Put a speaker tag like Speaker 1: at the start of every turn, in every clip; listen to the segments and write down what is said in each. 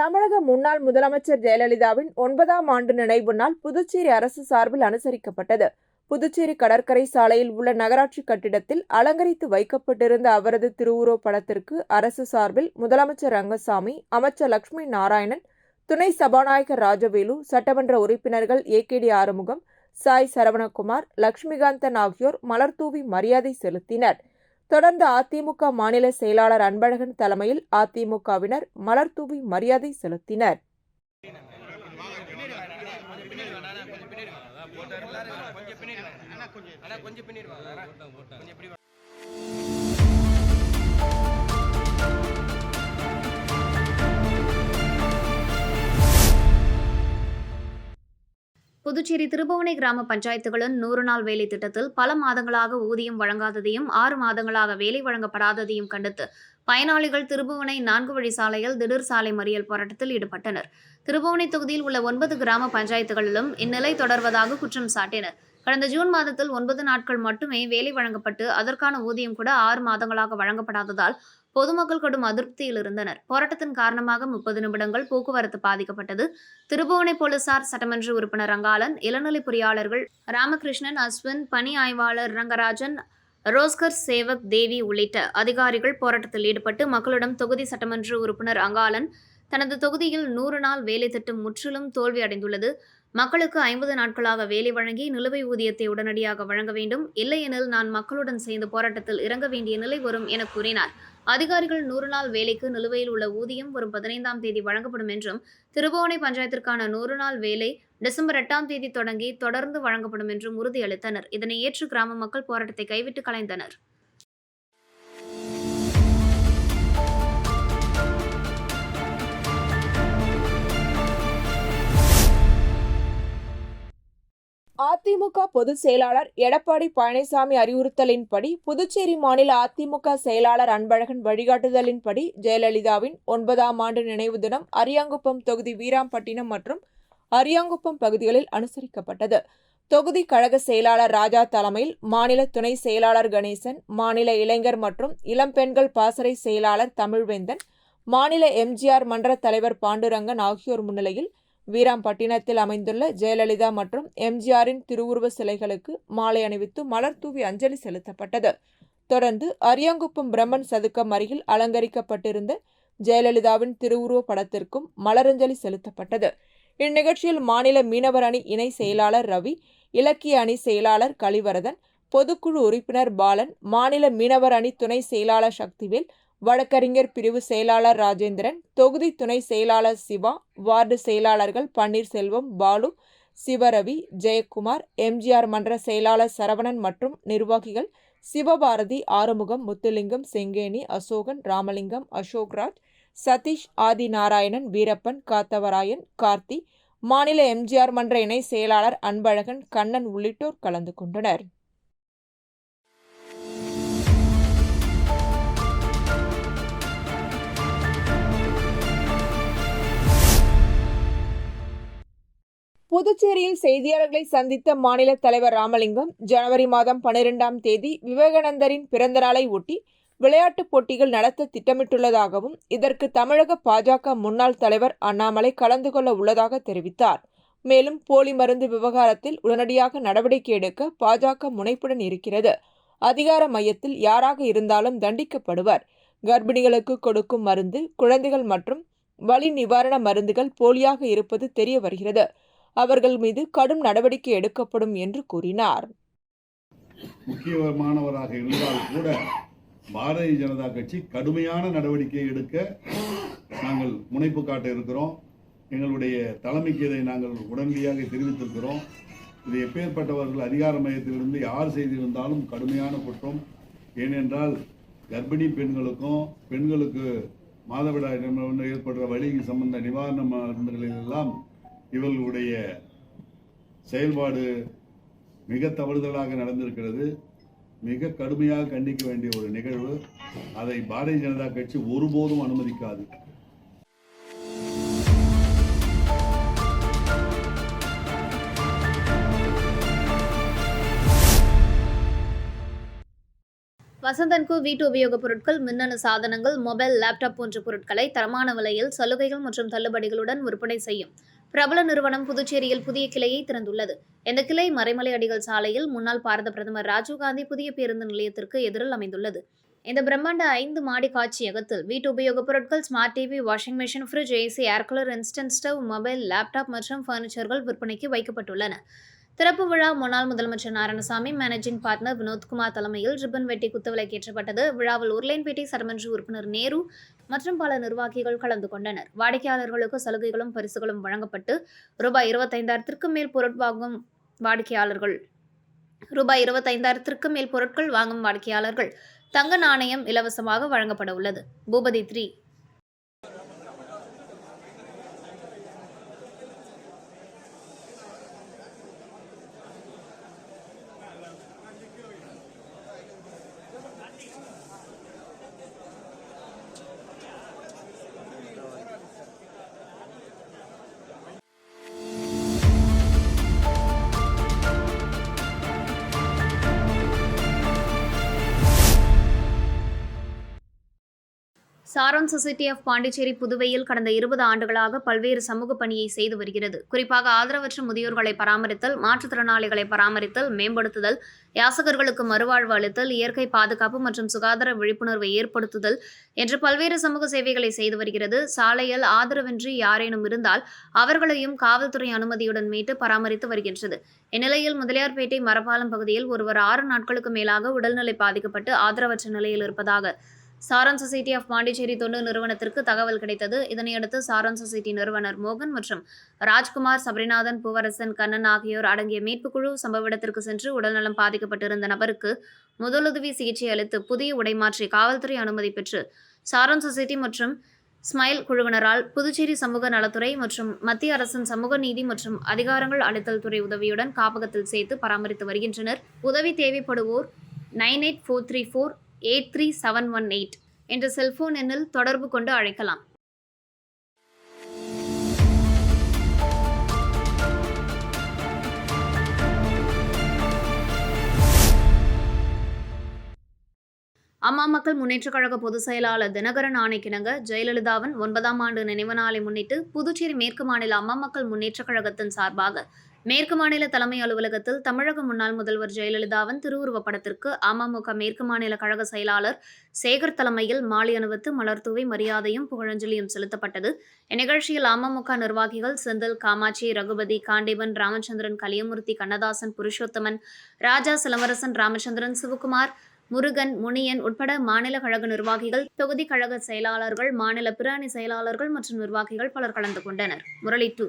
Speaker 1: தமிழக முன்னாள் முதலமைச்சர் ஜெயலலிதாவின் ஒன்பதாம் ஆண்டு நினைவு நாள் புதுச்சேரி அரசு சார்பில் அனுசரிக்கப்பட்டது. புதுச்சேரி கடற்கரை சாலையில் உள்ள நகராட்சி கட்டிடத்தில் அலங்கரித்து வைக்கப்பட்டிருந்த அவரது திருவுருவப் படத்திற்கு அரசு சார்பில் முதலமைச்சர் ரங்கசாமி அமைச்சர் லட்சுமி நாராயணன் துணை சபாநாயகர் ராஜவேலு சட்டமன்ற உறுப்பினர்கள் ஏகேடி ஆறுமுகம் சாய் சரவணகுமார் லட்சுமிகாந்தன் ஆகியோர் மலர்தூவி மரியாதை செலுத்தினர். தொடர்ந்து அதிமுக மாநில செயலாளர் அன்பழகன் தலைமையில் அதிமுகவினர் மலர்தூவி மரியாதை செலுத்தினர்.
Speaker 2: புதுச்சேரி திருபுவனை கிராம பஞ்சாயத்துகளின் நூறு நாள் வேலை திட்டத்தில் பல மாதங்களாக ஊதியம் வழங்காததையும் ஆறு மாதங்களாக வேலை வழங்கப்படாததையும் கண்டித்து பயனாளிகள் திருபுவனை நான்கு வழி சாலையில் திடீர் சாலை மறியல் போராட்டத்தில் ஈடுபட்டனர். திருபுவனை தொகுதியில் உள்ள ஒன்பது கிராம பஞ்சாயத்துகளிலும் இந்நிலை தொடர்வதாக குற்றம் சாட்டினர். கடந்த ஜூன் மாதத்தில் ஒன்பது நாட்கள் மட்டுமே வேலை வழங்கப்பட்டு அதற்கான ஊதியம் கூட ஆறு மாதங்களாக வழங்கப்படாததால் பொதுமக்கள் கடும் அதிருப்தியில் இருந்தனர். போராட்டத்தின் காரணமாக முப்பது நிமிடங்கள் போக்குவரத்து பாதிக்கப்பட்டது. திருபுவனை போலீசார் சட்டமன்ற உறுப்பினர் ரங்காலன் இளநிலை பொறியாளர்கள் ராமகிருஷ்ணன் அஸ்வின் பணி ஆய்வாளர் ரங்கராஜன் ரோஸ்கர் சேவக் தேவி உள்ளிட்ட அதிகாரிகள் போராட்டத்தில் ஈடுபட்டு மக்களிடம் தொகுதி சட்டமன்ற உறுப்பினர் அங்காலன் தனது தொகுதியில் நூறு நாள் வேலை திட்டம் முற்றிலும் தோல்வி அடைந்துள்ளது மக்களுக்கு ஐம்பது நாட்களாக வேலை வழங்கி நிலுவை ஊதியத்தை உடனடியாக வழங்க வேண்டும். இல்லையெனில் நான் மக்களுடன் சேர்ந்து போராட்டத்தில் இறங்க வேண்டிய நிலை வரும் என கூறினார். அதிகாரிகள் நூறு நாள் வேலைக்கு நிலுவையில் உள்ள ஊதியம் வரும் பதினைந்தாம் தேதி வழங்கப்படும் என்றும் திருபுவனை பஞ்சாயத்திற்கான நூறு நாள் வேலை டிசம்பர் எட்டாம் தேதி தொடங்கி தொடர்ந்து வழங்கப்படும் என்றும் உறுதியளித்தனர். இதனை ஏற்று கிராம மக்கள் போராட்டத்தை கைவிட்டு கலைந்தனர்.
Speaker 1: அதிமுக பொதுச் செயலாளர் எடப்பாடி பழனிசாமி அறிவுறுத்தலின்படி புதுச்சேரி மாநில அதிமுக செயலாளர் அன்பழகன் வழிகாட்டுதலின்படி ஜெயலலிதாவின் ஒன்பதாம் ஆண்டு நினைவு தினம் அரியாங்குப்பம் தொகுதி வீராம்பட்டினம் மற்றும் அரியாங்குப்பம் பகுதிகளில் அனுசரிக்கப்பட்டது. தொகுதி கழக செயலாளர் ராஜா தலைமையில் மாநில துணை செயலாளர் கணேசன் மாநில இளைஞர் மற்றும் இளம்பெண்கள் பாசறை செயலாளர் தமிழ்வேந்தன் மாநில எம்ஜிஆர் மன்ற தலைவர் பாண்டுரங்கன் ஆகியோர் முன்னிலையில் வீராம்பட்டினத்தில் அமைந்துள்ள ஜெயலலிதா மற்றும் எம்ஜிஆரின் திருவுருவ சிலைகளுக்கு மாலை அணிவித்து மலர் தூவி அஞ்சலி செலுத்தப்பட்டது. தொடர்ந்து அரியாங்குப்பம் பிரம்மன் சதுக்கம் அருகில் அலங்கரிக்கப்பட்டிருந்த ஜெயலலிதாவின் திருவுருவ படத்திற்கும் மலரஞ்சலி செலுத்தப்பட்டது. இந்நிகழ்ச்சியில் மாநில மீனவர் அணி இணை செயலாளர் ரவி இலக்கிய அணி செயலாளர் கலிவரதன் பொதுக்குழு உறுப்பினர் பாலன் மாநில மீனவர் அணி துணை செயலாளர் சக்திவேல் வழக்கறிஞர் பிரிவு செயலாளர் ராஜேந்திரன் தொகுதி துணை செயலாளர் சிவா வார்டு செயலாளர்கள் பன்னீர்செல்வம் பாலு சிவரவி ஜெயக்குமார் எம்ஜிஆர் மன்ற செயலாளர் சரவணன் மற்றும் நிர்வாகிகள் சிவபாரதி ஆறுமுகம் முத்துலிங்கம் செங்கேணி அசோகன் ராமலிங்கம் அசோக்ராஜ் சதீஷ் ஆதிநாராயணன் வீரப்பன் காத்தவராயன் கார்த்தி மாநில எம்ஜிஆர் மன்ற இணை செயலாளர் அன்பழகன் கண்ணன் உள்ளிட்டோர் கலந்து கொண்டனர். புதுச்சேரியில் செய்தியாளர்களை சந்தித்த மாநில தலைவர் ராமலிங்கம் ஜனவரி மாதம் பனிரெண்டாம் தேதி விவேகானந்தரின் பிறந்த நாளை ஒட்டி விளையாட்டுப் போட்டிகள் நடத்த திட்டமிட்டுள்ளதாகவும் இதற்கு தமிழக பாஜக முன்னாள் தலைவர் அண்ணாமலை கலந்து கொள்ள உள்ளதாக தெரிவித்தார். மேலும் போலி மருந்து விவகாரத்தில் உடனடியாக நடவடிக்கை எடுக்க பாஜக முனைப்புடன் இருக்கிறது. அதிகார மையத்தில் யாராக இருந்தாலும் தண்டிக்கப்படுவர். கர்ப்பிணிகளுக்கு கொடுக்கும் மருந்து குழந்தைகள் மற்றும் வலி நிவாரண மருந்துகள் போலியாக இருப்பது தெரிய வருகிறது. அவர்கள் மீது கடும் நடவடிக்கை எடுக்கப்படும் என்று கூறினார்.
Speaker 3: முக்கியமானவராக இருந்தால் கூட பாரதிய ஜனதா கட்சி கடுமையான நடவடிக்கை எடுக்க நாங்கள் முனைப்பு காட்ட இருக்கிறோம். எங்களுடைய தலைமைக்கு இதை நாங்கள் உடனடியாக தெரிவித்திருக்கிறோம். இது எப்பேற்பட்டவர்கள் அதிகார மையத்திலிருந்து யார் செய்திருந்தாலும் கடுமையான குற்றம். ஏனென்றால் கர்ப்பிணி பெண்களுக்கும் பெண்களுக்கு மாதவிடாய் ஏற்படுற வழி சம்பந்த நிவாரண மருந்துகளில் எல்லாம் இவர்களுடைய செயல்பாடு மிக தவறுதலாக நடந்திருக்கிறது. மிக கடுமையாக கண்டிக்க வேண்டிய ஒரு நிகழ்வு. அதை பாரதிய ஜனதா கட்சி ஒருபோதும் அனுமதிக்காது.
Speaker 2: வசந்தன்கு வீட்டு உபயோகப் பொருட்கள் மின்னணு சாதனங்கள் மொபைல் லேப்டாப் போன்ற பொருட்களை தரமான விலையில் சலுகைகள் மற்றும் தள்ளுபடிகளுடன் விற்பனை செய்யும். பிரபல நிறுவனம் புதுச்சேரியில் புதிய கிளையை திறந்துள்ளது. இந்த கிளை மறைமலை அடிகள் சாலையில் முன்னாள் பாரத பிரதமர் ராஜீவ்காந்தி புதிய பேருந்து நிலையத்திற்கு எதிரில் அமைந்துள்ளது. இந்த பிரம்மாண்ட ஐந்து மாடி காட்சியகத்தில் வீட்டு உபயோகப் பொருட்கள் smart TV washing machine fridge AC air cooler instant stove mobile laptop மற்றும் ஃபர்னிச்சர்கள் விற்பனைக்கு வைக்கப்பட்டுள்ளன. திறப்பு விழா முன்னாள் முதலமைச்சர் நாராயணசாமி மேனேஜிங் பார்ட்னர் வினோத்குமார் தலைமையில் ரிப்பன் வெட்டி குத்துவிளக்கேற்றப்பட்டது விழாவில் உருளைன்பேட்டை சட்டமன்ற உறுப்பினர் நேரு மற்றும் பல நிர்வாகிகள் கலந்து கொண்டனர். வாடிக்கையாளர்களுக்கு சலுகைகளும் பரிசுகளும் வழங்கப்பட்டு ரூபாய் இருபத்தைந்தாயிரத்திற்கும் மேல் பொருட் வாங்கும் வாடிக்கையாளர்கள் ரூபாய் இருபத்தைந்தாயிரத்திற்கும் மேல் பொருட்கள் வாங்கும் வாடிக்கையாளர்கள் தங்க நாணயம் இலவசமாக வழங்கப்பட உள்ளது. Boopathi three Saram society of Pondicherry புதுவையில் கடந்த இருபது ஆண்டுகளாக பல்வேறு சமூக பணியை செய்து வருகிறது. குறிப்பாக ஆதரவற்ற முதியோர்களை பராமரித்தல் மாற்றுத்திறனாளிகளை பராமரித்தல் மேம்படுத்துதல் யாசகர்களுக்கு மறுவாழ்வு அளித்தல் இயற்கை பாதுகாப்பு மற்றும் சுகாதார விழிப்புணர்வை ஏற்படுத்துதல் என்று பல்வேறு சமூக சேவைகளை செய்து வருகிறது. சாலையில் ஆதரவின்றி யாரேனும் இருந்தால் அவர்களையும் காவல்துறை அனுமதியுடன் மீட்டு பராமரித்து வருகின்றது. இந்நிலையில் முதலியார்பேட்டை மரப்பாலம் பகுதியில் ஒருவர் ஆறு நாட்களுக்கு மேலாக உடல்நிலை பாதிக்கப்பட்டு ஆதரவற்ற நிலையில் இருப்பதாக சாரன் சொசைட்டி ஆஃப் பாண்டிச்சேரி தொண்டு நிறுவனத்திற்கு தகவல் கிடைத்தது. இதனையடுத்து சாரன் சொசைட்டி நிறுவனர் மோகன் மற்றும் ராஜ்குமார் சபரிநாதன் பூவரசன் கண்ணன் ஆகியோர் அடங்கிய மீட்புக் குழு சம்பவ இடத்திற்கு சென்று உடல்நலம் பாதிக்கப்பட்டிருந்த நபருக்கு முதலுதவி சிகிச்சை அளித்து புதிய உடைமாற்றி காவல்துறை அனுமதி பெற்று சாரன் சொசைட்டி மற்றும் ஸ்மைல் குழுவினரால் புதுச்சேரி சமூக நலத்துறை மற்றும் மத்திய அரசின் சமூக நீதி மற்றும் அதிகாரங்கள் அளித்தல் துறை உதவியுடன் காப்பகத்தில் சேர்த்து பராமரித்து வருகின்றனர். உதவி தேவைப்படுவோர் nine eight four three four eight three seven one eight என்ற செல்போன் எண்ணில் தொடர்பு கொண்டு அழைக்கலாம். அம்மா மக்கள் முன்னேற்றக் கழக பொதுச் செயலாளர் தினகரன் ஆணைக்கிணங்க ஜெயலலிதாவின் ஒன்பதாம் ஆண்டு நினைவு நாளை முன்னிட்டு புதுச்சேரி மேற்கு மாநில அம்மா மக்கள் முன்னேற்றக் கழகத்தின் சார்பாக மேற்கு மாநில தலைமை அலுவலகத்தில் தமிழக முன்னாள் முதல்வர் ஜெயலலிதாவின் திருவுருவப் படத்திற்கு அமமுக மேற்கு மாநில கழக செயலாளர் சேகர் தலைமையில் மாலை அணிவித்து மலர்தூவி மரியாதையும் புகழஞ்சலியும் செலுத்தப்பட்டது. இந்நிகழ்ச்சியில் அமமுக நிர்வாகிகள் செந்தில் காமாட்சி ரகுபதி காண்டீபன் ராமச்சந்திரன் கலியமூர்த்தி கண்ணதாசன் புருஷோத்தமன் ராஜா சிலம்பரசன் ராமச்சந்திரன் சிவகுமார் முருகன் முனியன் உட்பட மாநில கழக நிர்வாகிகள் தொகுதி கழக செயலாளர்கள் மாநில பிராணி செயலாளர்கள் மற்றும் நிர்வாகிகள் பலர் கலந்து கொண்டனர். முரளி டூ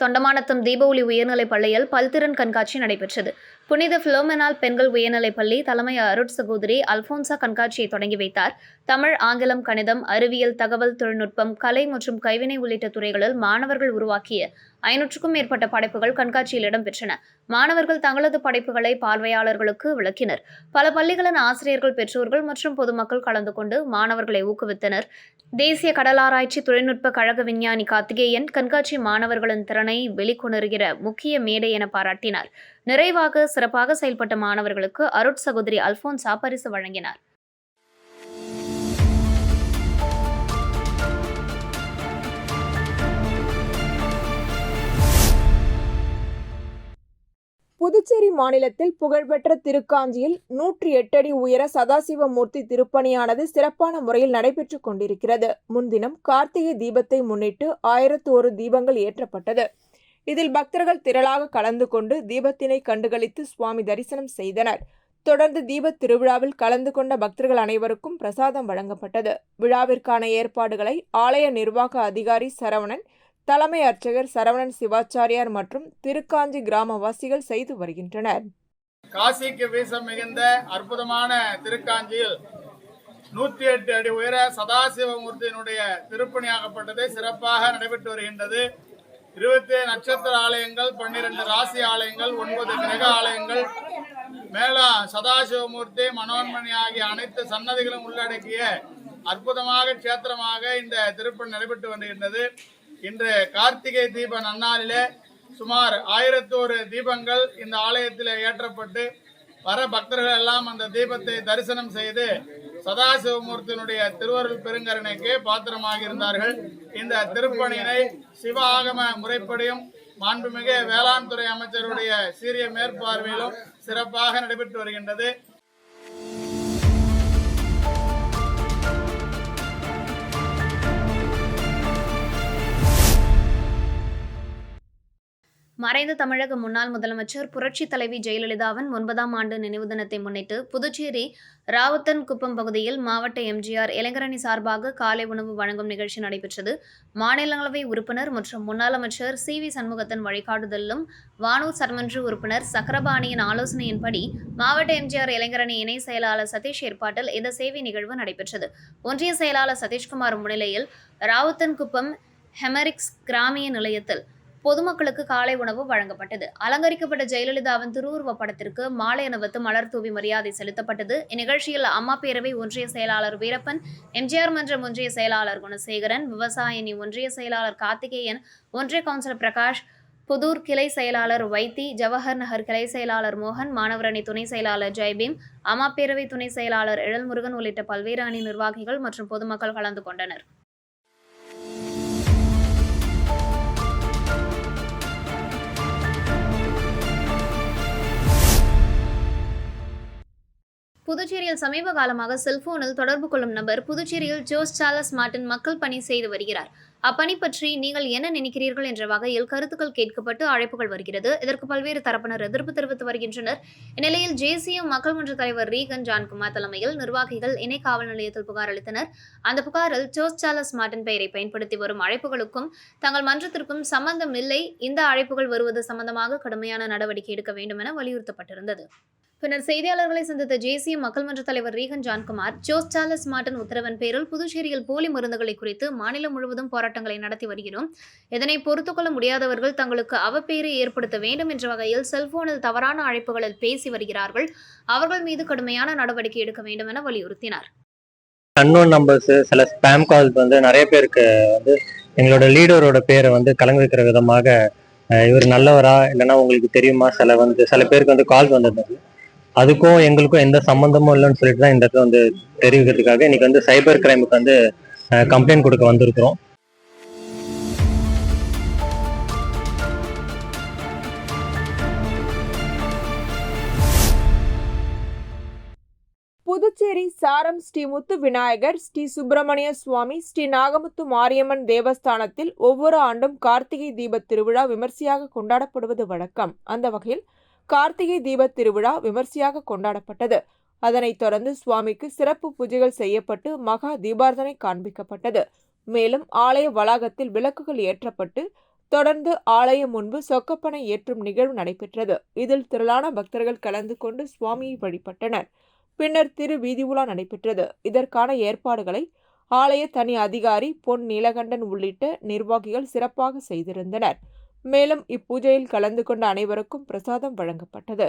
Speaker 2: தொண்டமானத்தம் தீபாவளி உயர்நிலைப் பள்ளியில் பல்திறன் கண்காட்சி நடைபெற்றது. புனித பிலோமெனால் பெண்கள் உயர்நிலைப் பள்ளி தலைமை அருட் சகோதரி அல்போன்சா கண்காட்சியை தொடங்கி வைத்தார். தமிழ் ஆங்கிலம் கணிதம் அறிவியல் தகவல் தொழில்நுட்பம் கலை மற்றும் கைவினை உள்ளிட்ட துறைகளில் மாணவர்கள் உருவாக்கிய ஐநூற்றுக்கும் மேற்பட்ட படைப்புகள் கண்காட்சியில் இடம்பெற்றன. மாணவர்கள் தங்களது படைப்புகளை பார்வையாளர்களுக்கு விளக்கினர். பல பள்ளிகளின் ஆசிரியர்கள் பெற்றோர்கள் மற்றும் பொதுமக்கள் கலந்து கொண்டு மாணவர்களை ஊக்குவித்தனர். தேசிய கடலாராய்ச்சி தொழில்நுட்ப கழக விஞ்ஞானி கார்த்திகேயன் கண்காட்சி மாணவர்களின் திறனை வெளிக்கொணர்கிற முக்கிய மேடை என பாராட்டினார். நிறைவாக சிறப்பாக செயல்பட்ட மாணவர்களுக்கு அருட் சகோதரி அல்போன்சா பரிசு வழங்கினார்.
Speaker 1: புதுச்சேரி மாநிலத்தில் புகழ்பெற்ற திருக்காஞ்சியில் நூற்றி எட்டடி உயர உயர சதாசிவமூர்த்தி திருப்பணியானது சிறப்பான முறையில் நடைபெற்றுக் கொண்டிருக்கிறது. முன்தினம் கார்த்திகை தீபத்தை முன்னிட்டு ஆயிரத்து ஒரு தீபங்கள் ஏற்றப்பட்டது. இதில் பக்தர்கள் திரளாக கலந்து கொண்டு தீபத்தினை கண்டுகளித்து சுவாமி தரிசனம் செய்தனர். தொடர்ந்து தீபத் திருவிழாவில் கலந்து கொண்ட பக்தர்கள் அனைவருக்கும் பிரசாதம் வழங்கப்பட்டது. விழாவிற்கான ஏற்பாடுகளை ஆலய நிர்வாக அதிகாரி சரவணன் தலைமை அர்ச்சகர் சரவணன் சிவாச்சாரியார் மற்றும் திருக்காஞ்சி கிராமவாசிகள் செய்து வருகின்றனர்.
Speaker 4: காசிக்கு வீச மிகுந்த அற்புதமான திருக்காஞ்சியில் நூத்தி எட்டு அடி உயர சதாசிவமூர்த்தியினுடைய திருப்பணியாகப்பட்டது சிறப்பாக நடைபெற்று வருகின்றது. இருபத்தி நட்சத்திர ஆலயங்கள் பன்னிரண்டு ராசி ஆலயங்கள் ஒன்பது கிரக ஆலயங்கள். மேலும் சதாசிவமூர்த்தி மனோன்மணி ஆகிய அனைத்து சன்னதிகளும் உள்ளடக்கிய அற்புதமாக கஷேத்திரமாக இந்த திருப்பணி நடைபெற்று வருகின்றது இன்று கார்த்திகை தீப நன்னாளிலே சுமார் ஆயிரத்தோரு தீபங்கள் இந்த ஆலயத்தில் ஏற்றப்பட்டு வர பக்தர்கள் எல்லாம் அந்த தீபத்தை தரிசனம் செய்து சதாசிவமூர்த்தியினுடைய திருவருள் பெருங்கருணைக்கு பாத்திரமாக இருந்தார்கள். இந்த திருப்பணியினை சிவ ஆகம முறைப்படியும் மாண்புமிகு வேளாண் துறை அமைச்சருடைய சீரிய மேற்பார்வையிலும் சிறப்பாக நடைபெற்று வருகின்றது.
Speaker 2: மறைந்த தமிழக முன்னாள் முதலமைச்சர் புரட்சி தலைவி ஜெயலலிதாவின் ஒன்பதாம் ஆண்டு நினைவு தினத்தை முன்னிட்டு புதுச்சேரி ராவத்தன் குப்பம் பகுதியில் மாவட்ட எம்ஜிஆர் இளைஞரணி சார்பாக காலை உணவு வழங்கும் நிகழ்ச்சி நடைபெற்றது. மாநிலங்களவை உறுப்பினர் மற்றும் முன்னாள் அமைச்சர் சி வி சண்முகத்தின் வழிகாட்டுதலிலும் வானூர் சட்டமன்ற உறுப்பினர் சக்கரபாணியின் ஆலோசனையின்படி மாவட்ட எம்ஜிஆர் இளைஞரணி இணை செயலாளர் சதீஷ் ஏற்பாட்டில் இந்த சேவை நிகழ்வு நடைபெற்றது. ஒன்றிய செயலாளர் சதீஷ்குமார் முன்னிலையில் ராவத்தன் குப்பம் ஹெமரிக்ஸ் கிராமிய நிலையத்தில் பொதுமக்களுக்கு காலை உணவு வழங்கப்பட்டது. அலங்கரிக்கப்பட்ட ஜெயலலிதாவின் திருவுருவ படத்திற்கு மாலை அணிவித்து மலர் தூவி மரியாதை செலுத்தப்பட்டது. இந்நிகழ்ச்சியில் அம்மா பேரவை ஒன்றிய செயலாளர் வீரப்பன் எம்ஜிஆர் மன்றம் ஒன்றிய செயலாளர் குணசேகரன் விவசாயினி ஒன்றிய செயலாளர் கார்த்திகேயன் ஒன்றிய கவுன்சிலர் பிரகாஷ் புதூர் கிளை செயலாளர் வைத்தி ஜவஹர் நகர் கிளை செயலாளர் மோகன் மாணவரணி துணை செயலாளர் ஜெய்பீம் அம்மா பேரவை துணை செயலாளர் எழில்முருகன் உள்ளிட்ட பல்வேறு அணி நிர்வாகிகள் மற்றும் பொதுமக்கள் கலந்து கொண்டனர். புதுச்சேரியில் சமீப காலமாக செல்போனில் தொடர்பு கொள்ளும் நபர் புதுச்சேரியில் ஜோஸ் சார்லஸ் மார்ட்டின் மக்கள் பணி செய்து வருகிறார். அப்பணி பற்றி நீங்கள் என்ன நினைக்கிறீர்கள் என்ற வகையில் கருத்துக்கள் கேட்கப்பட்டு அழைப்புகள் வருகிறது. இதற்கு பல்வேறு தரப்பினர் எதிர்ப்பு தெரிவித்து வருகின்றனர். இந்நிலையில் ஜேசிஎம் மக்கள் மன்ற தலைவர் ரீகன் ஜான்குமார் தலைமையில் நிர்வாகிகள் இணை காவல் நிலையத்தில் புகார் அளித்தனர். அந்த புகாரில் ஜோஸ் சார்லஸ் மார்ட்டின் பெயரை பயன்படுத்தி வரும் அழைப்புகளுக்கும் தங்கள் மன்றத்திற்கும் சம்பந்தம் இல்லை. இந்த அழைப்புகள் வருவது சம்பந்தமாக கடுமையான நடவடிக்கை எடுக்க வேண்டும் என வலியுறுத்தப்பட்டிருந்தது. பின்னர் செய்தியாளர்களை சந்தித்த ஜேசிய மக்கள் மன்ற தலைவர் ரீகன் ஜான்குமார் ஜோஸ் சார்லஸ் மார்டன் உத்தரவின் பேரில் புதுச்சேரியில் போலி மருந்துகளை குறித்து மாநிலம் முழுவதும் போராட்டங்களை நடத்தி வருகிறோம். இதனை பொறுத்துக்கொள்ள முடியாதவர்கள் தங்களுக்கு அவப்பேரை ஏற்படுத்த வேண்டும் என்ற வகையில் செல்போனில் தவறான அழைப்புகளில் பேசி வருகிறார்கள். அவர்கள் மீது கடுமையான நடவடிக்கை எடுக்க வேண்டும் என வலியுறுத்தினார்.
Speaker 5: அன்னோன் நம்பர்ஸ் சில ஸ்பேம் கால்ஸ் வந்து நிறைய பேருக்கு வந்து எங்களோட லீடரோட பேரை வந்து கலங்க வைக்கிற விதமாக இவர் நல்லவரா இல்லைன்னா உங்களுக்கு தெரியுமா? சில வந்து சில பேருக்கு வந்து கால் வந்திருந்தது அதுக்கும் எங்களுக்கும் எந்த சம்மந்தமும் இல்லைன்னு சொல்லிட்டு தான் இந்த இடத்துல வந்து தெரிவிக்கிறதுக்காக இன்னைக்கு வந்து சைபர் கிரைமுக்கு வந்து கம்ப்ளைண்ட் கொடுக்க வந்திருக்கிறோம்.
Speaker 1: புதுச்சேரி சாரம் ஸ்ரீ முத்து விநாயகர் ஸ்ரீ சுப்பிரமணிய சுவாமி ஸ்ரீ நாகமுத்து மாரியம்மன் தேவஸ்தானத்தில் ஒவ்வொரு ஆண்டும் கார்த்திகை தீபத் திருவிழா விமர்சையாக கொண்டாடப்படுவது வழக்கம். அந்த வகையில் கார்த்திகை தீபத் திருவிழா விமர்சையாக கொண்டாடப்பட்டது. அதனைத் தொடர்ந்து சுவாமிக்கு சிறப்பு பூஜைகள் செய்யப்பட்டு மகா தீபார்த்தனை காண்பிக்கப்பட்டது. மேலும் ஆலய வளாகத்தில் விளக்குகள் ஏற்றப்பட்டு தொடர்ந்து ஆலயம் முன்பு சொக்கப்பனை ஏற்றும் நிகழ்வு நடைபெற்றது. இதில் திரளான பக்தர்கள் கலந்து கொண்டு சுவாமியை வழிபட்டனர். பின்னர் திரு வீதி உலா நடைபெற்றது. இதற்கான ஏற்பாடுகளை ஆலய தனி அதிகாரி பொன் நீலகண்டன் உள்ளிட்ட நிர்வாகிகள் சிறப்பாக செய்திருந்தனர். மேலும் இப்பூஜையில் கலந்து கொண்ட அனைவருக்கும் பிரசாதம் வழங்கப்பட்டது.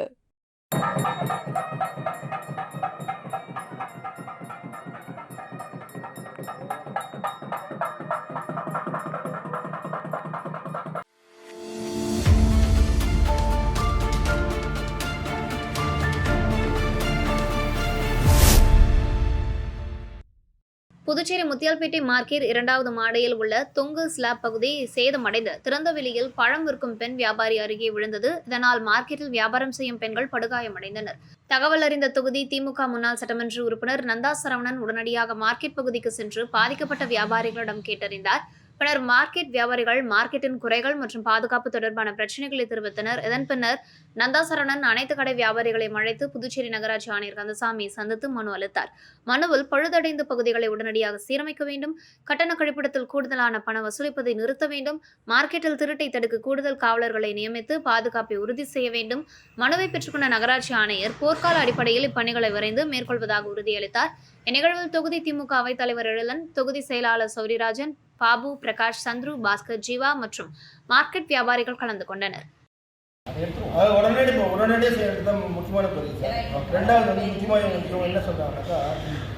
Speaker 2: புதுச்சேரி முத்தியால்பேட்டை மார்க்கெட் இரண்டாவது மாடையில் உள்ள தொங்கு ஸ்லாப் பகுதி சேதமடைந்து திறந்த வெளியில் பழம் விற்கும் பெண் வியாபாரி அருகே விழுந்தது. இதனால் மார்க்கெட்டில் வியாபாரம் செய்யும் பெண்கள் படுகாயமடைந்தனர். தகவல் அறிந்த தொகுதி திமுக முன்னாள் சட்டமன்ற உறுப்பினர் நந்தா சரவணன் உடனடியாக மார்க்கெட் பகுதிக்கு சென்று பாதிக்கப்பட்ட வியாபாரிகளிடம் கேட்டறிந்தார். பின்னர் மார்க்கெட் வியாபாரிகள் மார்க்கெட்டின் குறைகள் மற்றும் பாதுகாப்பு தொடர்பான பிரச்சனைகளை தெரிவித்தனர். இதன் பின்னர் நந்தாசரணன் அனைத்து கடை வியாபாரிகளையும் அழைத்து புதுச்சேரி நகராட்சி ஆணையர் கந்தசாமி சந்தித்து மனு அளித்தார். மனுவில் பழுதடைந்த பகுதிகளை உடனடியாக சீரமைக்க வேண்டும். கட்டண கழிப்பிடத்தில் கூடுதலான பணம் வசூலிப்பதை நிறுத்த வேண்டும். மார்க்கெட்டில் திருட்டை தடுக்க கூடுதல் காவலர்களை நியமித்து பாதுகாப்பை உறுதி செய்ய வேண்டும். மனுவை பெற்றுக்கொண்ட நகராட்சி ஆணையர் போர்க்கால அடிப்படையில் இப்பணிகளை விரைந்து மேற்கொள்வதாக உறுதியளித்தார். இந்நிகழ்வில் தொகுதி திமுக அவைத் தலைவர் எழிலன் தொகுதி செயலாளர் சௌரிராஜன் பாபு பிரகாஷ் சந்துரு பாஸ்கர் ஜீவா மற்றும் மார்க்கெட் வியாபாரிகள் கலந்து கொண்டனர்.
Speaker 6: அது உடனடி உடனடியாக செய்யறது தான் முக்கியமான சார் ரெண்டாவது வந்து முக்கியமாக இவங்க என்ன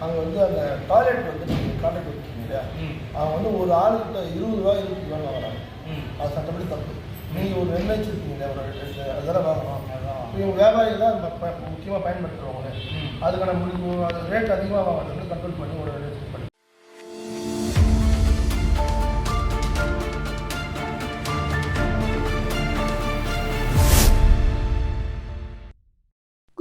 Speaker 6: அங்கே வந்து அந்த டாய்லெட் வந்து நீங்கள் கான்ட்ராக்ட் வச்சுருக்கீங்க இல்லையா அவங்க வந்து ஒரு ஆளுக்கு இருபது ரூபா இருபத்தி ரூபா வாங்குறாங்க. அது சட்டப்படி தப்பு. நீங்கள் ஒரு எண்ணெய் வச்சுருக்கீங்க ஒரு ரெண்டு அதெல்லாம் வாங்கணும். இவங்க வியாபாரிகள் தான் முக்கியமாக பயன்படுத்துகிறவங்க அதுக்கான முடிவு அது ரேட் அதிகமாக வாங்குறது கண்ட்ரோல் பண்ணி ஒரு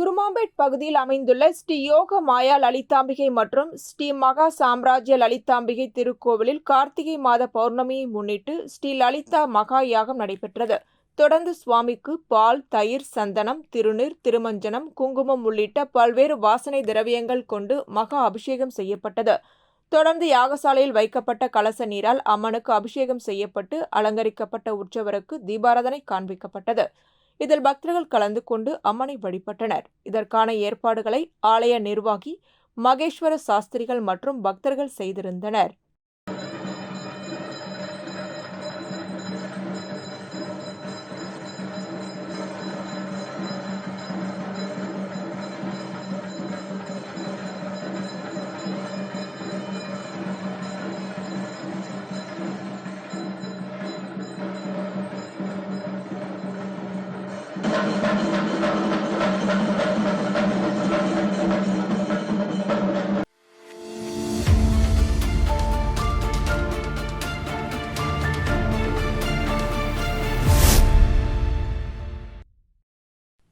Speaker 1: குருமாம்பேட் பகுதியில் அமைந்துள்ள ஸ்ரீ யோக மாயா லலிதாம்பிகை மற்றும் ஸ்ரீ மகா சாம்ராஜ்ய லலிதாம்பிகை திருக்கோவிலில் கார்த்திகை மாத பௌர்ணமியை முன்னிட்டு ஸ்ரீ லலிதா மகா யாகம் நடைபெற்றது. தொடர்ந்து சுவாமிக்கு பால் தயிர் சந்தனம் திருநீர் திருமஞ்சனம் குங்குமம் உள்ளிட்ட பல்வேறு வாசனை திரவியங்கள் கொண்டு மகா அபிஷேகம் செய்யப்பட்டது. தொடர்ந்து யாகசாலையில் வைக்கப்பட்ட கலச நீரால் அம்மனுக்கு அபிஷேகம் செய்யப்பட்டு அலங்கரிக்கப்பட்ட உற்சவருக்கு தீபாராதனை காண்பிக்கப்பட்டது. இதில் பக்தர்கள் கலந்து கொண்டு அம்மனை வழிபட்டனர். இதற்கான ஏற்பாடுகளை ஆலய நிர்வாகி மகேஸ்வர சாஸ்திரிகள் மற்றும் பக்தர்கள் செய்திருந்தனர்.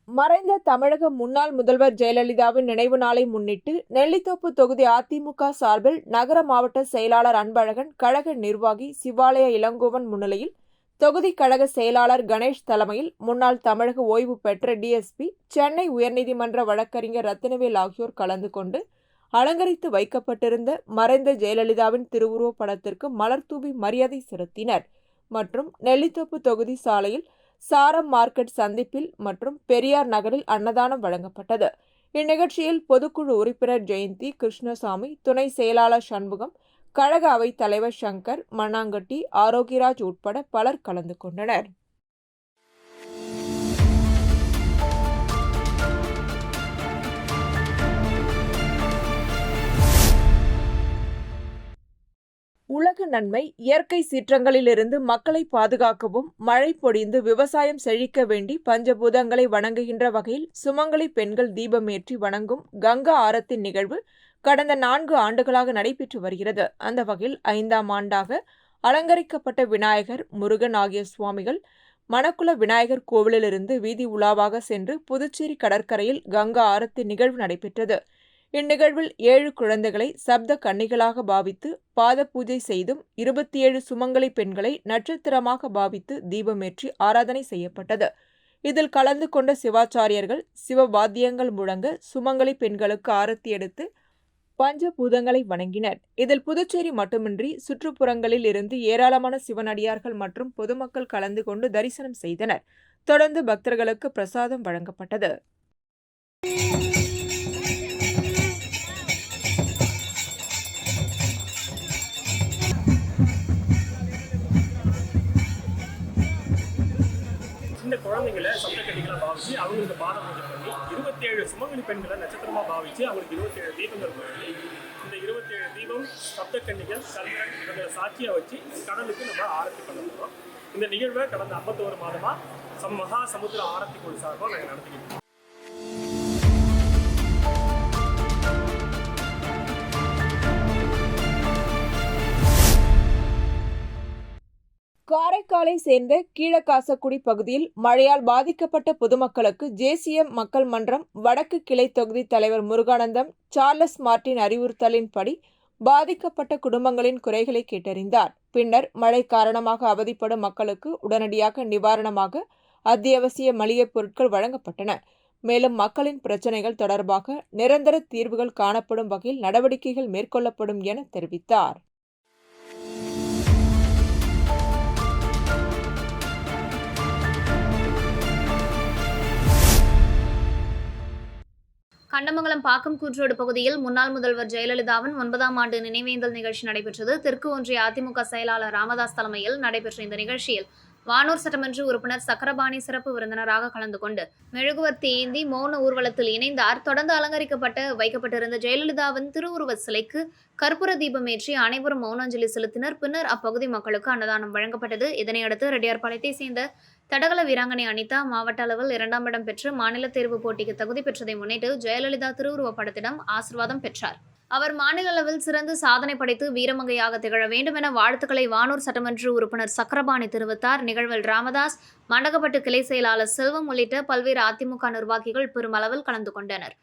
Speaker 1: மறைந்த தமிழக முன்னாள் முதல்வர் ஜெயலலிதாவின் நினைவு நாளை முன்னிட்டு நெல்லித்தோப்பு தொகுதி அதிமுக சார்பில் நகர மாவட்ட செயலாளர் அன்பழகன் கழக நிர்வாகி சிவாலய இளங்கோவன் முன்னிலையில் தொகுதி கழக செயலாளர் கணேஷ் தலைமையில் முன்னாள் தமிழக ஓய்வு பெற்ற டிஎஸ்பி சென்னை உயர்நீதிமன்ற வழக்கறிஞர் ரத்தினவேல் ஆகியோர் கலந்து கொண்டு அலங்கரித்து வைக்கப்பட்டிருந்த மறைந்த ஜெயலலிதாவின் திருவுருவப் படத்திற்கு மலர் தூவி மரியாதை செலுத்தினர் மற்றும் நெல்லித்தோப்பு தொகுதி சாலையில் சாரம் மார்க்கெட் சந்திப்பில் மற்றும் பெரியார் நகரில் அன்னதானம் வழங்கப்பட்டது. இந்நிகழ்ச்சியில் பொதுக்குழு உறுப்பினர் ஜெயந்தி கிருஷ்ணசாமி துணை செயலாளர் சண்முகம் கழக அவைத் தலைவர் சங்கர் மண்ணாங்கட்டி ஆரோக்கியராஜ் உட்பட பலர் கலந்து கொண்டனர். உலக நன்மை இயற்கை சீற்றங்களிலிருந்து மக்களை பாதுகாக்கவும் மழை பொழிந்து விவசாயம் செழிக்க வேண்டி பஞ்சபூதங்களை வணங்குகின்ற வகையில் சுமங்கலி பெண்கள் தீபமேற்றி வணங்கும் கங்கா ஆரத்தின் நிகழ்வு கடந்த நான்கு ஆண்டுகளாக நடைபெற்று வருகிறது. அந்த வகையில் ஐந்தாம் ஆண்டாக அலங்கரிக்கப்பட்ட விநாயகர் முருகன் ஆகிய சுவாமிகள் மணக்குள விநாயகர் கோவிலிலிருந்து வீதி உலாவாக சென்று புதுச்சேரி கடற்கரையில் கங்கா ஆரத்தி நிகழ்வு நடைபெற்றது. இந்நிகழ்வில் ஏழு குழந்தைகளை சப்த கன்னிகளாக பாவித்து பாத பூஜை செய்தும் இருபத்தி ஏழு சுமங்கலி பெண்களை நட்சத்திரமாக பாவித்து தீபமேற்றி ஆராதனை செய்யப்பட்டது. இதில் கலந்து கொண்ட சிவாச்சாரியர்கள் சிவவாத்தியங்கள் முழங்க சுமங்கலி பெண்களுக்கு ஆரத்தி எடுத்து பஞ்சபூதங்களை வணங்கினர். இதில் புதுச்சேரி மட்டுமின்றி சுற்றுப்புறங்களில் இருந்து ஏராளமான சிவனடியார்கள் மற்றும் பொதுமக்கள் கலந்து கொண்டு தரிசனம் செய்தனர். தொடர்ந்து பக்தர்களுக்கு பிரசாதம் வழங்கப்பட்டது.
Speaker 7: சின்ன குழந்தைங்களை சப்தக்கட்டிகளாக பாவிச்சு அவங்களுக்கு பாடம் பண்ணி இருபத்தேழு சுமங்கலி பெண்களை நட்சத்திரமாக பாவிச்சு அவங்களுக்கு இருபத்தேழு தீபங்கள் போட்டு இந்த இருபத்தேழு தீபம் சப்தக்கண்ணிகள் சந்திரன் இவங்களை சாட்சியாக வச்சு கடலுக்கு நம்ம ஆரத்தி பண்ண போகிறோம் இந்த நிகழ்வை கடந்த ஐம்பத்தோரு மாதமாக சம் மகா சமுத்திர ஆரத்தி குழு சார்பாக நாங்கள் நடத்திக்கிட்டு
Speaker 1: காரைக்காலை சேர்ந்த கீழக்காசக்குடி பகுதியில் மழையால் பாதிக்கப்பட்ட பொதுமக்களுக்கு ஜேசிஎம் மக்கள் மன்றம் வடக்கு கிளை தொகுதி தலைவர் முருகானந்தம் சார்லஸ் மார்ட்டின் அறிவுறுத்தலின்படி பாதிக்கப்பட்ட குடும்பங்களின் குறைகளை கேட்டறிந்தார். பின்னர் மழை காரணமாக அவதிப்படும் மக்களுக்கு உடனடியாக நிவாரணமாக அத்தியாவசிய மளிகைப் பொருட்கள் வழங்கப்பட்டன. மேலும் மக்களின் பிரச்சினைகள் தொடர்பாக நிரந்தர தீர்வுகள் காணப்படும் வகையில் நடவடிக்கைகள் மேற்கொள்ளப்படும் என தெரிவித்தார்.
Speaker 2: கண்டமங்கலம் பாக்கம் கூற்றோடு பகுதியில் முன்னாள் முதல்வர் ஜெயலலிதாவின் ஒன்பதாம் ஆண்டு நினைவேந்தல் நிகழ்ச்சி நடைபெற்றது. தெற்கு ஒன்றிய அதிமுக செயலாளர் ராமதாஸ் தலைமையில் நடைபெற்ற இந்த நிகழ்ச்சியில் வானூர் சட்டமன்ற உறுப்பினர் சக்கரபாணி சிறப்பு விருந்தினராக கலந்து கொண்டு மெழுகுவர்த்தி ஏந்தி மௌன ஊர்வலத்தில் இணைந்தார். தொடர்ந்து அலங்கரிக்கப்பட்டு வைக்கப்பட்டிருந்த ஜெயலலிதாவின் திருவுருவ சிலைக்கு கற்பூர தீபம் ஏற்றி அனைவரும் மௌனாஞ்சலி செலுத்தினர். பின்னர் அப்பகுதி மக்களுக்கு அன்னதானம் வழங்கப்பட்டது. இதனையடுத்து ரெட்டியார்பாளையத்தை சேர்ந்த தடகள வீராங்கனை அனிதா மாவட்ட அளவில் இரண்டாம் இடம் பெற்று மாநில தேர்வு போட்டிக்கு தகுதி பெற்றதை முன்னிட்டு ஜெயலலிதா திருவுருவ படத்திடம் ஆசிர்வாதம் பெற்றார். அவர் மாநில அளவில் சிறந்து சாதனை படைத்து வீரமங்கையாக திகழ வேண்டும் என வாழ்த்துக்களை வானூர் சட்டமன்ற உறுப்பினர் சக்கரபாணி தெரிவித்தார். நிகழ்வில் ராமதாஸ் மண்டகப்பட்டு கிளை செயலாளர் செல்வம் உள்ளிட்ட பல்வேறு அதிமுக நிர்வாகிகள் பெருமளவில் கலந்து கொண்டனர்.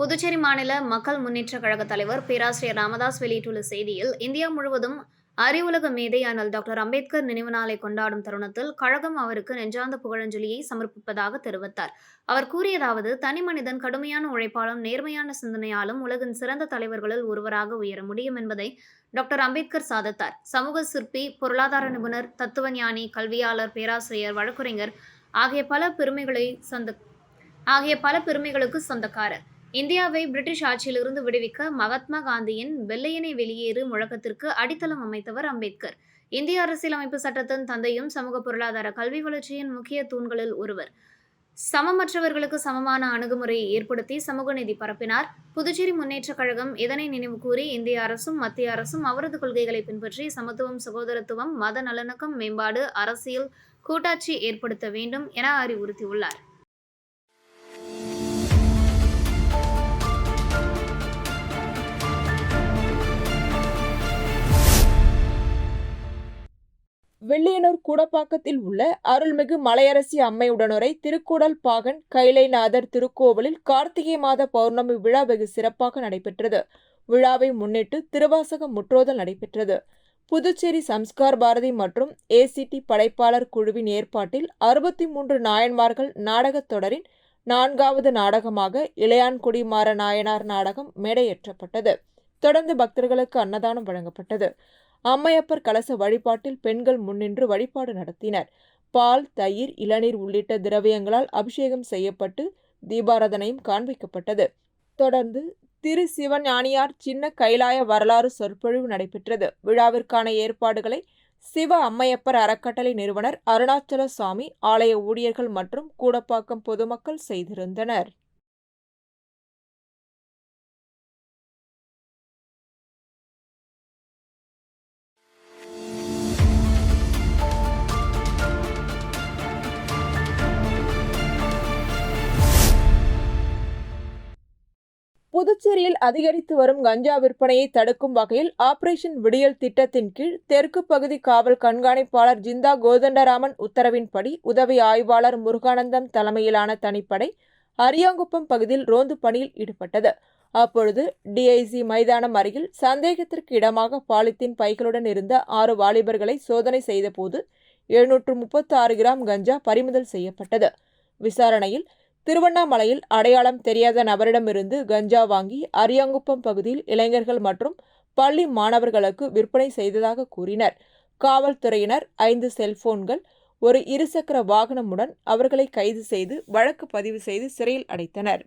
Speaker 2: புதுச்சேரி மாநில மக்கள் முன்னேற்ற கழக தலைவர் பேராசிரியர் ராமதாஸ் வெளியிட்டுள்ள செய்தியில் இந்தியா முழுவதும் அறிவுலக மேதை அனல் டாக்டர் அம்பேத்கர் நினைவு நாளை கொண்டாடும் தருணத்தில் கழகம் அவருக்கு நெஞ்சார்ந்த புகழஞ்சலியை சமர்ப்பிப்பதாக தெரிவித்தார். அவர் கூறியதாவது தனி மனிதன் கடுமையான உழைப்பாலும் நேர்மையான சிந்தனையாலும் உலகின் சிறந்த தலைவர்களில் ஒருவராக உயர முடியும் என்பதை டாக்டர் அம்பேத்கர் சாதித்தார். சமூக சிற்பி பொருளாதார நிபுணர் தத்துவஞானி கல்வியாளர் பேராசிரியர் வழக்குரைஞர் ஆகிய பல பெருமைகளை சொந்த ஆகிய பல பெருமைகளுக்கு சொந்தக்காரர். இந்தியாவை பிரிட்டிஷ் ஆட்சியிலிருந்து விடுவிக்க மகாத்மா காந்தியின் வெள்ளையனை வெளியேறு முழக்கத்திற்கு அடித்தளம் அமைத்தவர் அம்பேத்கர். இந்திய அரசியலமைப்பு சட்டத்தின் தந்தையும் சமூக பொருளாதார கல்வி வளர்ச்சியின் முக்கிய தூண்களில் ஒருவர். சமமற்றவர்களுக்கு சமமான அணுகுமுறையை ஏற்படுத்தி சமூக நீதி பரப்பினார். புதுச்சேரி முன்னேற்றக் கழகம் இதனை நினைவு கூறி இந்திய அரசும் மத்திய அரசும் அவரது கொள்கைகளை பின்பற்றி சமத்துவம் சகோதரத்துவம் மத நல்லிணக்கம் மேம்பாடு அரசியல் கூட்டாட்சி ஏற்படுத்த வேண்டும் என அறிவுறுத்தியுள்ளார்.
Speaker 1: வெள்ளியனூர் கூடப்பாக்கத்தில் உள்ள அருள்மிகு மலையரசி அம்மையுடனுரை திருக்கூடல் பாகன் கைலைநாதர் திருக்கோவிலில் கார்த்திகை மாத பௌர்ணமி விழா வெகு சிறப்பாக நடைபெற்றது. விழாவை முன்னிட்டு திருவாசக முற்றோதல் நடைபெற்றது. புதுச்சேரி சம்ஸ்கார் பாரதி மற்றும் ஏசிடி படைப்பாளர் குழுவின் ஏற்பாட்டில் அறுபத்தி மூன்று நாயன்மார்கள் நாடகத் தொடரின் நான்காவது நாடகமாக இளையான்குடி மாற நாயனார் நாடகம் மேடையேற்றப்பட்டது. தொடர்ந்து பக்தர்களுக்கு அன்னதானம் வழங்கப்பட்டது. அம்மையப்பர் கலச வழிபாட்டில் பெண்கள் முன்னின்று வழிபாடு நடத்தினர். பால் தயிர் இளநீர் உள்ளிட்ட திரவியங்களால் அபிஷேகம் செய்யப்பட்டு தீபாராதனையும் காண்பிக்கப்பட்டது. தொடர்ந்து திரு சிவஞானியார் சின்ன கைலாய வரலாறு சொற்பொழிவு நடைபெற்றது. விழாவிற்கான ஏற்பாடுகளை சிவ அம்மையப்பர் அறக்கட்டளை நிறுவனர் அருணாச்சல சுவாமி ஆலய ஊழியர்கள் மற்றும் கூடப்பாக்கம் பொதுமக்கள் செய்திருந்தனர். புதுச்சேரியில் அதிகரித்து வரும் கஞ்சா விற்பனையை தடுக்கும் வகையில் ஆபரேஷன் விடியல் திட்டத்தின் கீழ் தெற்கு பகுதி காவல் கண்காணிப்பாளர் ஜிந்தா கோதண்டராமன் உத்தரவின்படி உதவி ஆய்வாளர் முருகானந்தம் தலைமையிலான தனிப்படை அரியாங்குப்பம் பகுதியில் ரோந்து பணியில் ஈடுபட்டது. அப்பொழுது டிஐசி மைதானம் அருகில் சந்தேகத்திற்கு இடமாக பாலித்தீன் பைகளுடன் இருந்த ஆறு வாலிபர்களை சோதனை செய்தபோது எழுநூற்று முப்பத்தி ஆறு கிராம் கஞ்சா பறிமுதல் செய்யப்பட்டது. விசாரணையில் திருவண்ணாமலையில் அடையாளம் தெரியாத நபரிடமிருந்து கஞ்சா வாங்கி அரியாங்குப்பம் பகுதியில் இளைஞர்கள் மற்றும் பள்ளி மாணவர்களுக்கு விற்பனை செய்ததாக கூறினர். காவல்துறையினர் ஐந்து செல்போன்கள் ஒரு இருசக்கர வாகனமுடன் அவர்களை கைது செய்து வழக்கு பதிவு செய்து சிறையில் அடைத்தனர்.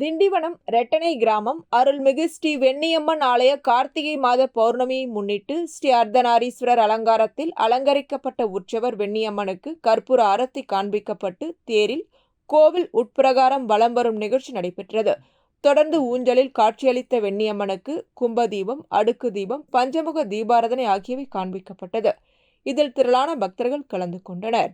Speaker 1: திண்டிவனம் ரெட்டனை கிராமம் அருள்மிகு ஸ்ரீ வெண்ணியம்மன் ஆலய கார்த்திகை மாத பௌர்ணமியை முன்னிட்டு ஸ்ரீ அர்த்தநாரீஸ்வரர் அலங்காரத்தில் அலங்கரிக்கப்பட்ட உற்சவர் வெண்ணியம்மனுக்கு கற்பூர ஆரத்தி காண்பிக்கப்பட்டு தேரில் கோவில் உட்பிரகாரம் வலம் வரும் நிகழ்ச்சி நடைபெற்றது. தொடர்ந்து ஊஞ்சலில் காட்சியளித்த வெண்ணியம்மனுக்கு கும்பதீபம் அடுக்கு தீபம் பஞ்சமுக தீபாராதனை ஆகியவை காண்பிக்கப்பட்டது. இதில் திரளான பக்தர்கள் கலந்து கொண்டனர்.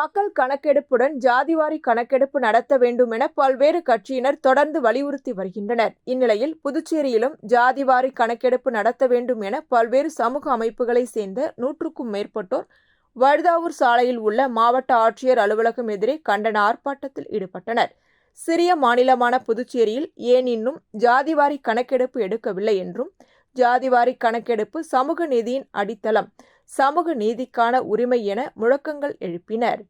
Speaker 1: மக்கள் கணக்கெடுப்புடன் ஜாதிவாரி கணக்கெடுப்பு நடத்த வேண்டும் என பல்வேறு கட்சியினர் தொடர்ந்து வலியுறுத்தி வருகின்றனர். இந்நிலையில் புதுச்சேரியிலும் ஜாதிவாரி கணக்கெடுப்பு நடத்த வேண்டும் என பல்வேறு சமூக அமைப்புகளை சேர்ந்த நூற்றுக்கும் மேற்பட்டோர் வழுதாவூர் சாலையில் உள்ள மாவட்ட ஆட்சியர் அலுவலகம் எதிரே கண்டன ஆர்ப்பாட்டத்தில் ஈடுபட்டனர். சிறிய மாநிலமான புதுச்சேரியில் ஏன் இன்னும் ஜாதிவாரி கணக்கெடுப்பு எடுக்கவில்லை என்றும் ஜாதிவாரி கணக்கெடுப்பு சமூக நீதியின் அடித்தளம். சமூக நீதிக்கான உரிமை என முழக்கங்கள் எழுப்பினர்.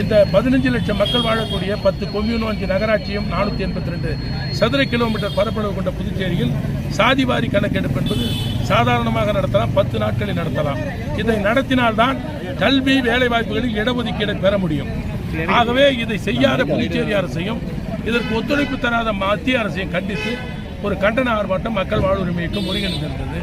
Speaker 8: இந்த பதினஞ்சு லட்சம் மக்கள் வாழக்கூடிய பத்து கொம்யூன் அஞ்சு நகராட்சியும் நானூற்றி எண்பத்தி ரெண்டு சதுர கிலோமீட்டர் பரப்பளவு கொண்ட புதுச்சேரியில் சாதிவாரி கணக்கெடுப்பு என்பது சாதாரணமாக நடத்தலாம் பத்து நாட்களில் நடத்தலாம். இதை நடத்தினால்தான் கல்வி வேலைவாய்ப்புகளில் இடஒதுக்கீடை பெற முடியும். ஆகவே இதை செய்யாத புதுச்சேரி அரசையும் இதற்கு ஒத்துழைப்பு தராத மத்திய அரசையும் கண்டித்து ஒரு கண்டன ஆர்ப்பாட்டம் மக்கள் வாழ்வுரிமைக்கு ஒருங்கிணைந்திருந்தது